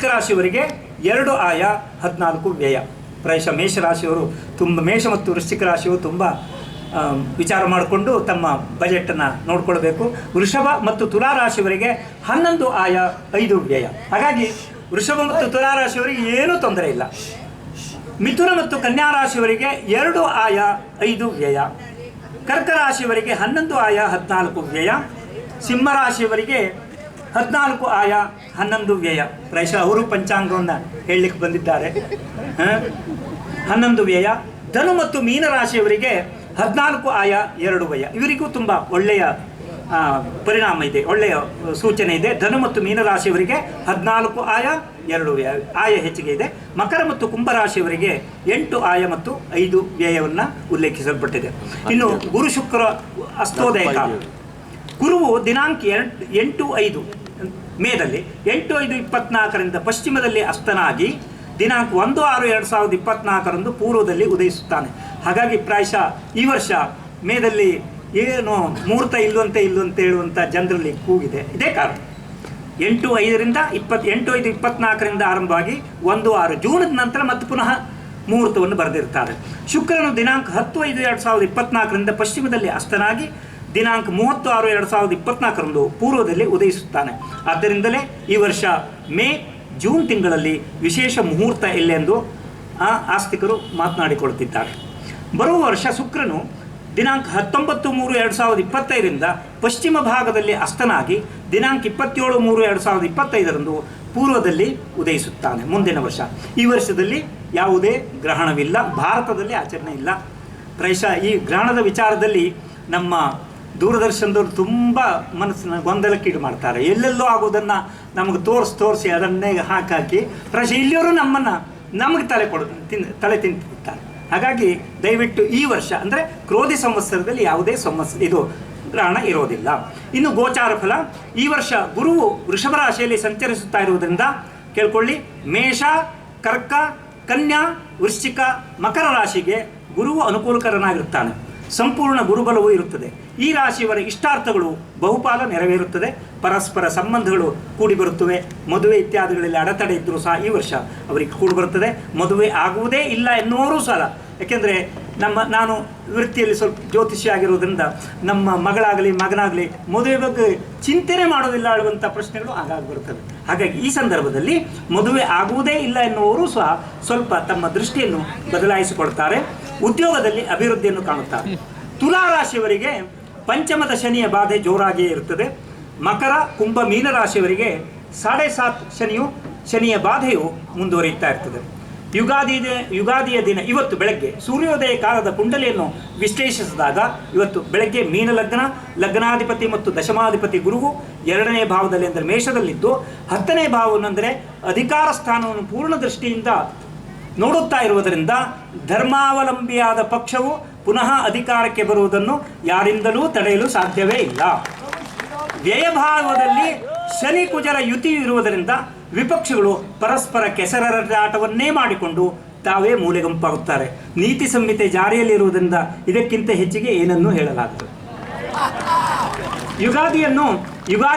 ವೃಶ್ಚಿಕ ರಾಶಿಯವರಿಗೆ ಎರಡು ಆಯ ಹದಿನಾಲ್ಕು ವ್ಯಯ. ಪ್ರಾಯಶಃ ಮೇಷರಾಶಿಯವರು ತುಂಬ, ಮೇಷ ಮತ್ತು ವೃಶ್ಚಿಕ ರಾಶಿಯವರು ತುಂಬ ವಿಚಾರ ಮಾಡಿಕೊಂಡು ತಮ್ಮ ಬಜೆಟನ್ನು ನೋಡಿಕೊಳ್ಬೇಕು. ವೃಷಭ ಮತ್ತು ತುಲಾ ರಾಶಿಯವರಿಗೆ ಹನ್ನೊಂದು ಆಯ ಐದು ವ್ಯಯ. ಹಾಗಾಗಿ ವೃಷಭ ಮತ್ತು ತುಲಾ ರಾಶಿಯವರಿಗೆ ಏನೂ ತೊಂದರೆ ಇಲ್ಲ. ಮಿಥುನ ಮತ್ತು ಕನ್ಯಾ ರಾಶಿಯವರಿಗೆ ಎರಡು ಆಯ ಐದು ವ್ಯಯ. ಕರ್ಕ ರಾಶಿಯವರಿಗೆ ಹನ್ನೊಂದು ಆಯ ಹದಿನಾಲ್ಕು ವ್ಯಯ. ಸಿಂಹ ರಾಶಿಯವರಿಗೆ ಹದಿನಾಲ್ಕು ಆಯ ಹನ್ನೊಂದು ವ್ಯಯ. ಪ್ರಾಯಶಃ ಅವರು ಪಂಚಾಂಗವನ್ನು ಹೇಳಲಿಕ್ಕೆ ಬಂದಿದ್ದಾರೆ? ಹನ್ನೊಂದು ವ್ಯಯ. ಧನು ಮತ್ತು ಮೀನರಾಶಿಯವರಿಗೆ ಹದಿನಾಲ್ಕು ಆಯ ಎರಡು ವ್ಯಯ. ಇವರಿಗೂ ತುಂಬ ಒಳ್ಳೆಯ ಪರಿಣಾಮ ಇದೆ, ಒಳ್ಳೆಯ ಸೂಚನೆ ಇದೆ. ಧನು ಮತ್ತು ಮೀನರಾಶಿಯವರಿಗೆ ಹದಿನಾಲ್ಕು ಆಯ ಎರಡು ವ್ಯಯ, ಆಯ ಹೆಚ್ಚಿಗೆ ಇದೆ. ಮಕರ ಮತ್ತು ಕುಂಭರಾಶಿಯವರಿಗೆ ಎಂಟು ಆಯ ಮತ್ತು ಐದು ವ್ಯಯವನ್ನು ಉಲ್ಲೇಖಿಸಲ್ಪಟ್ಟಿದೆ. ಇನ್ನು ಗುರು ಶುಕ್ರ ಅಸ್ತೋದಯ ಕಾಲ ಗುರುವು ದಿನಾಂಕ ಎಂಟು ಎಂಟು, ಐದು, ಮೇದಲ್ಲಿ, ಎಂಟು, ಐದು, ಇಪ್ಪತ್ನಾಲ್ಕರಿಂದ ಪಶ್ಚಿಮದಲ್ಲಿ ಅಸ್ತನಾಗಿ ದಿನಾಂಕ ಒಂದು, ಆರು, ಎರಡು ಸಾವಿರದ ಇಪ್ಪತ್ನಾಲ್ಕರಂದು ಪೂರ್ವದಲ್ಲಿ ಉದಯಿಸುತ್ತಾನೆ. ಹಾಗಾಗಿ ಪ್ರಾಯಶಃ ಈ ವರ್ಷ ಮೇದಲ್ಲಿ ಏನು ಮುಹೂರ್ತ ಇಲ್ಲವಂತೆ ಇಲ್ಲವಂತೆ ಹೇಳುವಂಥ ಜನರಲ್ಲಿ ಕೂಗಿದೆ. ಇದೇ ಕಾರಣ ಎಂಟು, ಐದರಿಂದ ಇಪ್ಪತ್ತು ಎಂಟು, ಐದು, ಇಪ್ಪತ್ನಾಲ್ಕರಿಂದ ಆರಂಭವಾಗಿ ಒಂದು, ಆರು ಜೂನದ ನಂತರ ಮತ್ತೆ ಪುನಃ ಮುಹೂರ್ತವನ್ನು ಬರೆದಿರ್ತಾರೆ. ಶುಕ್ರನು ದಿನಾಂಕ ಹತ್ತು, ಐದು, ಎರಡು ಸಾವಿರದ ಇಪ್ಪತ್ನಾಲ್ಕರಿಂದ ಪಶ್ಚಿಮದಲ್ಲಿ ಅಸ್ತನಾಗಿ ದಿನಾಂಕ ಮೂವತ್ತು ಆರು ಎರಡು ಸಾವಿರದ ಇಪ್ಪತ್ನಾಲ್ಕರಂದು ಪೂರ್ವದಲ್ಲಿ ಉದಯಿಸುತ್ತಾನೆ. ಆದ್ದರಿಂದಲೇ ಈ ವರ್ಷ ಮೇ, ಜೂನ್ ತಿಂಗಳಲ್ಲಿ ವಿಶೇಷ ಮುಹೂರ್ತ ಎಲ್ಲೆಂದು ಆ, ಆಸ್ತಿಕರು ಮಾತನಾಡಿಕೊಳ್ಳುತ್ತಿದ್ದಾರೆ. ಬರುವ ವರ್ಷ ಶುಕ್ರನು ದಿನಾಂಕ ಹತ್ತೊಂಬತ್ತು ಮೂರು ಎರಡು ಸಾವಿರದ ಇಪ್ಪತ್ತೈದರಿಂದ ಪಶ್ಚಿಮ ಭಾಗದಲ್ಲಿ ಅಸ್ತನಾಗಿ ದಿನಾಂಕ ಇಪ್ಪತ್ತೇಳು ಮೂರು ಎರಡು ಸಾವಿರದ ಇಪ್ಪತ್ತೈದರಂದು ಪೂರ್ವದಲ್ಲಿ ಉದಯಿಸುತ್ತಾನೆ. ಮುಂದಿನ ವರ್ಷ. ಈ ವರ್ಷದಲ್ಲಿ ಯಾವುದೇ ಗ್ರಹಣವಿಲ್ಲ. ಭಾರತದಲ್ಲಿ ಆಚರಣೆ ಇಲ್ಲ. ಪ್ರೈಶ ಈ ಗ್ರಹಣದ ವಿಚಾರದಲ್ಲಿ ನಮ್ಮ ದೂರದರ್ಶನದವರು ತುಂಬ ಮನಸ್ಸಿನ ಗೊಂದಲಕ್ಕೀಡು ಮಾಡ್ತಾರೆ. ಎಲ್ಲೆಲ್ಲೋ ಆಗೋದನ್ನು ನಮಗೆ ತೋರಿಸಿ ತೋರಿಸಿ ಅದನ್ನೇ ಹಾಕಾಕಿ ಪ್ರಶ್ನೆ ಇಲ್ಲಿಯವರು ನಮ್ಮನ್ನು, ನಮಗೆ ತಲೆ ಕೊಡೋದು, ತಿನ್, ತಲೆ ತಿಂತಿರ್ತಾರೆ. ಹಾಗಾಗಿ ದಯವಿಟ್ಟು ಈ ವರ್ಷ, ಅಂದರೆ ಕ್ರೋಧಿ ಸಂವತ್ಸರದಲ್ಲಿ ಯಾವುದೇ ಸಮಸ್ಯೆ ಇದು ಗ್ರಹಣ ಇರೋದಿಲ್ಲ. ಇನ್ನು ಗೋಚಾರ ಫಲ, ಈ ವರ್ಷ ಗುರುವು ವೃಷಭ ರಾಶಿಯಲ್ಲಿ ಸಂಚರಿಸುತ್ತಾ ಇರುವುದರಿಂದ ಕೇಳ್ಕೊಳ್ಳಿ, ಮೇಷ, ಕರ್ಕ, ಕನ್ಯಾ, ವೃಶ್ಚಿಕ, ಮಕರ ರಾಶಿಗೆ ಗುರುವು ಅನುಕೂಲಕರನಾಗಿರುತ್ತಾನೆ. ಸಂಪೂರ್ಣ ಗುರುಬಲವೂ ಇರುತ್ತದೆ. ಈ ರಾಶಿಯವರ ಇಷ್ಟಾರ್ಥಗಳು ಬಹುಪಾಲ ನೆರವೇರುತ್ತದೆ. ಪರಸ್ಪರ ಸಂಬಂಧಗಳು ಕೂಡಿ ಬರುತ್ತವೆ. ಮದುವೆ ಇತ್ಯಾದಿಗಳಲ್ಲಿ ಅಡೆತಡೆ ಇದ್ದರೂ ಸಹ ಈ ವರ್ಷ ಅವರಿಗೆ ಕೂಡಿ ಬರುತ್ತದೆ. ಮದುವೆ ಆಗುವುದೇ ಇಲ್ಲ ಎನ್ನುವರೂ ಸಹ ಯಾಕೆಂದರೆ ನಮ್ಮ, ನಾನು ವೃತ್ತಿಯಲ್ಲಿ ಸ್ವಲ್ಪ ಜ್ಯೋತಿಷ್ಯ ಆಗಿರೋದ್ರಿಂದ ನಮ್ಮ ಮಗಳಾಗಲಿ, ಮಗನಾಗಲಿ ಮದುವೆ ಬಗ್ಗೆ ಚಿಂತನೆ ಮಾಡೋದಿಲ್ಲ ಹೇಳುವಂಥ ಪ್ರಶ್ನೆಗಳು ಆಗಾಗ ಬರುತ್ತವೆ. ಹಾಗಾಗಿ ಈ ಸಂದರ್ಭದಲ್ಲಿ ಮದುವೆ ಆಗುವುದೇ ಇಲ್ಲ ಎನ್ನುವರು ಸಹ ಸ್ವಲ್ಪ ತಮ್ಮ ದೃಷ್ಟಿಯನ್ನು ಬದಲಾಯಿಸಿಕೊಳ್ತಾರೆ. ಉದ್ಯೋಗದಲ್ಲಿ ಅಭಿವೃದ್ಧಿಯನ್ನು ಕಾಣುತ್ತಾರೆ. ತುಲಾ ರಾಶಿಯವರಿಗೆ ಪಂಚಮದ ಶನಿಯ ಬಾಧೆ ಜೋರಾಗಿಯೇ ಇರುತ್ತದೆ. ಮಕರ, ಕುಂಭ ಮೀನ ರಾಶಿಯವರಿಗೆ ಸಾಡೆ ಸಾತ್ ಶನಿಯು, ಶನಿಯ ಬಾಧೆಯು ಮುಂದುವರಿಯುತ್ತಾ ಇರ್ತದೆ. ಯುಗಾದಿ ಯುಗಾದಿಯ ದಿನ ಇವತ್ತು ಬೆಳಗ್ಗೆ ಸೂರ್ಯೋದಯ ಕಾಲದ ಕುಂಡಲಿಯನ್ನು ವಿಶ್ಲೇಷಿಸಿದಾಗ ಇವತ್ತು ಬೆಳಗ್ಗೆ ಮೀನ ಲಗ್ನ ಲಗ್ನಾಧಿಪತಿ ಮತ್ತು ದಶಮಾಧಿಪತಿ ಗುರುವು ಎರಡನೇ ಭಾವದಲ್ಲಿ ಅಂದರೆ ಮೇಷದಲ್ಲಿದ್ದು, ಹತ್ತನೇ ಭಾವನೆಂದರೆ ಅಧಿಕಾರ ಸ್ಥಾನವನ್ನು ಪೂರ್ಣ ದೃಷ್ಟಿಯಿಂದ ನೋಡುತ್ತಾ ಇರುವುದರಿಂದ ಧರ್ಮಾವಲಂಬಿಯಾದ ಪಕ್ಷವು ಪುನಃ ಅಧಿಕಾರಕ್ಕೆ ಬರುವುದನ್ನು ಯಾರಿಂದಲೂ ತಡೆಯಲು ಸಾಧ್ಯವೇ ಇಲ್ಲ. ವ್ಯಯಭಾಗದಲ್ಲಿ ಶನಿ ಕುಜರ ಯುತಿ ಇರುವುದರಿಂದ ವಿಪಕ್ಷಗಳು ಪರಸ್ಪರ ಕೆಸರಾಟವನ್ನೇ ಮಾಡಿಕೊಂಡು ತಾವೇ ಮೂಲೆಗಂಪಾಗುತ್ತಾರೆ ನೀತಿ ಸಂಹಿತೆ ಜಾರಿಯಲ್ಲಿರುವುದರಿಂದ ಇದಕ್ಕಿಂತ ಹೆಚ್ಚಿಗೆ ಏನನ್ನೂ ಹೇಳಲಾಗದು. ಯುಗಾದಿಯನ್ನು ಯುಗಾದಿ